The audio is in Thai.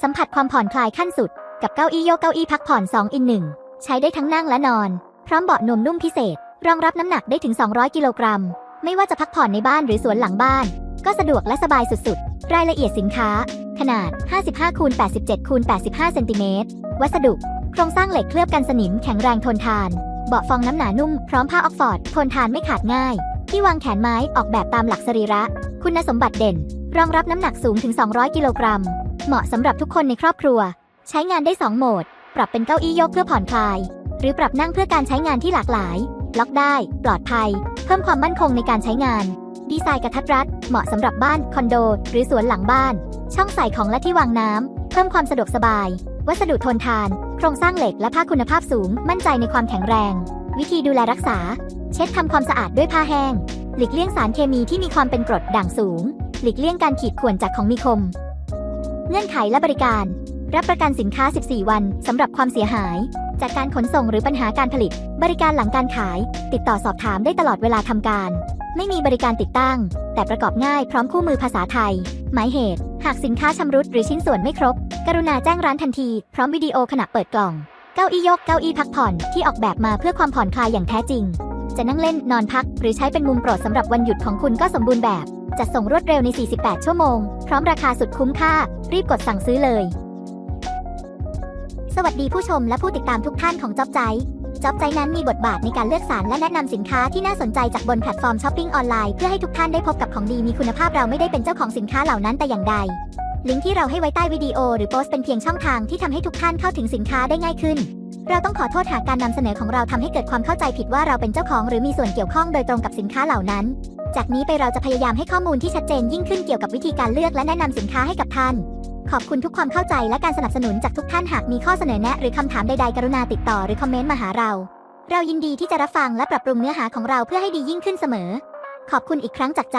สัมผัสความผ่อนคลายขั้นสุด กับเก้าอี้โยกเก้าอี้พักผ่อน 2 อิน1ใช้ได้ทั้งนั่งและนอน พร้อมเบาะนุ่มนุ่มพิเศษ รองรับน้ำหนักได้ถึง 200 กิโลกรัม ไม่ว่าจะพักผ่อนในบ้านหรือสวนหลังบ้าน ก็สะดวกและสบายสุดๆ รายละเอียดสินค้า ขนาด 55คูณ87คูณ85เซนติเมตรวัสดุ โครงสร้างเหล็กเคลือบกันสนิมแข็งแรงทนทาน เบาะฟองน้ำหนานุ่ม พร้อมผ้าออกฟอร์ดทนทานไม่ขาดง่าย ที่วางแขนไม้ออกแบบตามหลักสรีระ คุณสมบัติเด่น รองรับน้ำหนักสูงถึง 200 กิโลกรัม เหมาะสำหรับทุกคนในครอบครัว ใช้งานได้ 2 โหมด ปรับเป็นเก้าอี้ยกเพื่อผ่อนคลาย หรือปรับนั่งเพื่อการใช้งานที่หลากหลาย ล็อกได้ ปลอดภัย เพิ่มความมั่นคงในการใช้งาน ดีไซน์กระทัดรัด เหมาะสำหรับบ้าน คอนโด หรือสวนหลังบ้าน ช่องใส่ของและที่วางน้ำ เพิ่มความสะดวกสบาย วัสดุทนทาน โครงสร้างเหล็กและผ้าคุณภาพสูง มั่นใจในความแข็งแรง วิธีดูแลรักษา เช็ดทำความสะอาดด้วยผ้าแห้ง หลีกเลี่ยงสารเคมีที่มีความเป็นกรดด่างสูง หลีกเลี่ยงการขีดข่วนจากของมีคม เงื่อนไขและบริการ รับประกันสินค้า 14 วันสำหรับความเสียหาย จากการขนส่งหรือปัญหาการผลิต บริการหลังการขาย ติดต่อสอบถามได้ตลอดเวลาทำการ ไม่มีบริการติดตั้ง แต่ประกอบง่ายพร้อมคู่มือภาษาไทย หมายเหตุ หากสินค้าชำรุดหรือชิ้นส่วนไม่ครบ กรุณาแจ้งร้านทันที พร้อมวิดีโอขณะเปิดกล่อง เก้าอี้ยกเก้าอี้พักผ่อนที่ออกแบบมาเพื่อความผ่อนคลายอย่างแท้จริง จะนั่งเล่นนอนพัก หรือใช้เป็นมุมโปรดสำหรับวันหยุดของคุณก็สมบูรณ์แบบ จัดส่งรวดเร็วใน 48 ชั่วโมง พร้อมราคาสุดคุ้มค่า รีบกดสั่งซื้อเลย สวัสดีผู้ชมและผู้ติดตามทุกท่านของจ๊อบใจจ๊อบใจนั้นมีบทบาทในการเลือกสรรและแนะนำสินค้าที่น่าสนใจจากบนแพลตฟอร์มช้อปปิ้งออนไลน์เพื่อให้ทุกท่านได้พบกับของดีมีคุณภาพเราไม่ได้เป็นเจ้าของสินค้าเหล่านั้นแต่อย่างใด ลิงก์ที่เราให้ไว้ใต้วิดีโอหรือโพสต์เป็นเพียงช่องทางที่ทำให้ทุกท่านเข้าถึงสินค้าได้ง่ายขึ้น เราต้องขอโทษหากการนำเสนอของเราทำให้เกิดความเข้าใจผิดว่าเราเป็นเจ้าของหรือมีส่วนเกี่ยวข้องโดยตรงกับสินค้าเหล่านั้น จากนี้ไปเราจะพยายามให้ข้อมูลที่ชัดเจนยิ่งขึ้นเกี่ยวกับวิธีการเลือกและแนะนำสินค้าให้กับท่าน ขอบคุณทุกความเข้าใจและการสนับสนุนจากทุกท่านหากมีข้อเสนอแนะ หรือคำถามใดๆกรุณาติดต่อหรือคอมเมนต์มาหาเรา เรายินดีที่จะรับฟังและปรับปรุงเนื้อหาของเราเพื่อให้ดียิ่งขึ้นเสมอ ขอบคุณอีกครั้งจากใจ